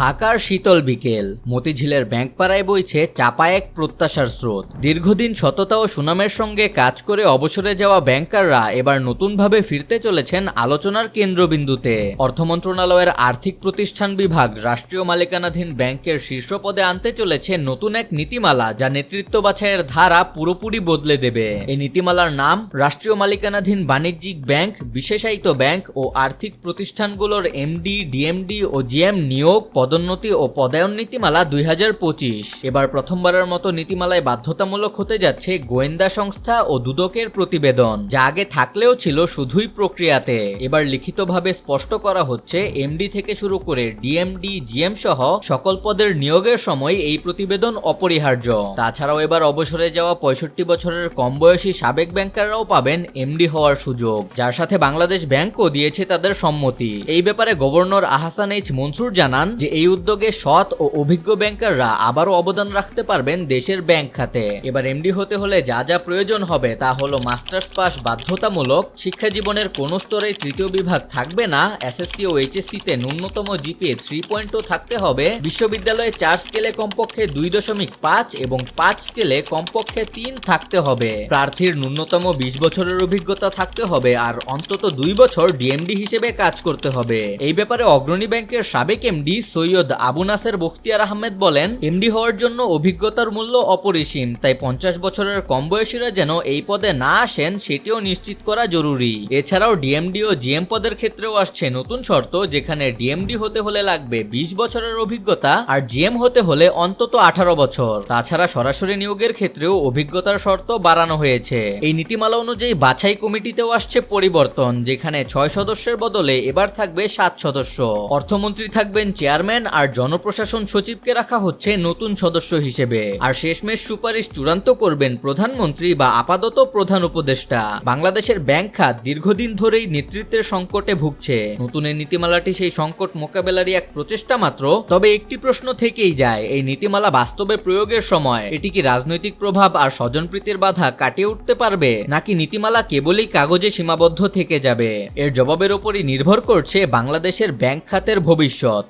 ঢাকার শীতল বিকেল। মতিঝিলের ব্যাংকপাড়ায় বইছে চাপা এক প্রত্যাশার স্রোত। দীর্ঘদিন সততা ও সুনামের সঙ্গে কাজ করে অবসরে যাওয়া ব্যাংকাররা এবার নতুনভাবে ফিরতে চলেছেন আলোচনার কেন্দ্রবিন্দুতে। অর্থ মন্ত্রণালয়ের আর্থিক প্রতিষ্ঠান বিভাগ রাষ্ট্রীয় মালিকানাধীন ব্যাংকের শীর্ষ পদে আনতে চলেছে নতুন এক নীতিমালা যা নেতৃত্ব বাছাইয়ের ধারা পুরোপুরি বদলে দেবে। এই নীতিমালার নাম রাষ্ট্রীয় মালিকানাধীন বাণিজ্যিক ব্যাংক, বিশেষায়িত ব্যাংক ও আর্থিক প্রতিষ্ঠানগুলোর এমডি, ডিএমডি ও জিএম নিয়োগ পদোন্নতি ও পদায়ন নীতিমালা দুই হাজার পঁচিশ। এবার প্রথমবারের মতো নীতিমালায় বাধ্যতামূলক হতে যাচ্ছে গোয়েন্দা সংস্থা ও দুদকের প্রতিবেদন, যা আগে থাকলেও ছিল শুধুই প্রক্রিয়াতে। এবার লিখিতভাবে স্পষ্ট করা হচ্ছে, এমডি থেকে শুরু করে ডিএমডি, জিএম সহ সকল পদের নিয়োগের সময় এই প্রতিবেদন অপরিহার্য। তাছাড়াও এবার অবসরে যাওয়া পঁয়ষট্টি বছরের কম বয়সী সাবেক ব্যাংকাররাও পাবেন এমডি হওয়ার সুযোগ, যার সাথে বাংলাদেশ ব্যাংকও দিয়েছে তাদের সম্মতি। এই ব্যাপারে গভর্নর আহসান এইচ মনসুর জানান যে এই উদ্যোগে সৎ ও অভিজ্ঞ ব্যাংকাররা আবারও অবদান রাখতে পারবেন দেশের ব্যাংক খাতে। এবার এমডি হতে হলে যা যা প্রয়োজন হবে তা হলো মাস্টার্স পাস বাধ্যতামূলক, শিক্ষা জীবনের কোন স্তরে তৃতীয় বিভাগ থাকবে না এসএসসি ও এইচএসসি তে ন্যূনতম জিপিএ থ্রি পয়েন্টও থাকতে হবে, বিশ্ববিদ্যালয়ে চার স্কেলে কমপক্ষে দুই দশমিক পাঁচ এবং পাঁচ স্কেলে কমপক্ষে তিন থাকতে হবে। প্রার্থীর ন্যূনতম বিশ বছরের অভিজ্ঞতা থাকতে হবে আর অন্তত দুই বছর ডিএমডি হিসেবে কাজ করতে হবে। এই ব্যাপারে অগ্রণী ব্যাংকের সাবেক এমডি সৈয়দ আবু নাসের বখতিয়ার আহমেদ বলেন, এমডি হওয়ার জন্য অভিজ্ঞতার মূল্য অপরিসীম, তাই পঞ্চাশ বছরের কম বয়সীরা যেন এই পদে না আসেন, সেটিও নিশ্চিত করা জরুরি। এছাড়াও ডিএমডি ও জিএম পদের ক্ষেত্রেও আসছে নতুন শর্ত, যেখানে ডিএমডি হতে হলে লাগবে বিশ বছরের অভিজ্ঞতা আর জিএম হতে হলে অন্তত আঠারো বছর। তাছাড়া সরাসরি নিয়োগের ক্ষেত্রেও অভিজ্ঞতার শর্ত বাড়ানো হয়েছে। এই নীতিমালা অনুযায়ী বাছাই কমিটিতেও আসছে পরিবর্তন, যেখানে ছয় সদস্যের বদলে এবার থাকবে সাত সদস্য। অর্থমন্ত্রী থাকবেন চেয়ারম্যান আর জনপ্রশাসন সচিবকে রাখা হচ্ছে নতুন সদস্য হিসেবে। আর শেষমেশ সুপারিশ চূড়ান্ত করবেন প্রধানমন্ত্রী বা আপাতত প্রধান উপদেষ্টা। বাংলাদেশের ব্যাংক খাত দীর্ঘদিন ধরেই নেতৃত্বের সংকটে ভুগছে। নতুন এই নীতিমালাটি সেই সংকট মোকাবেলারই এক প্রচেষ্টা মাত্র। তবে একটি প্রশ্ন থেকেই যায়, এই নীতিমালা বাস্তবে প্রয়োগের সময় এটি কি রাজনৈতিক প্রভাব আর স্বজনপ্রীতির বাধা কাটিয়ে উঠতে পারবে, নাকি নীতিমালা কেবলই কাগজে সীমাবদ্ধ থেকে যাবে? এর জবাবের ওপরই নির্ভর করছে বাংলাদেশের ব্যাংক খাতের ভবিষ্যৎ।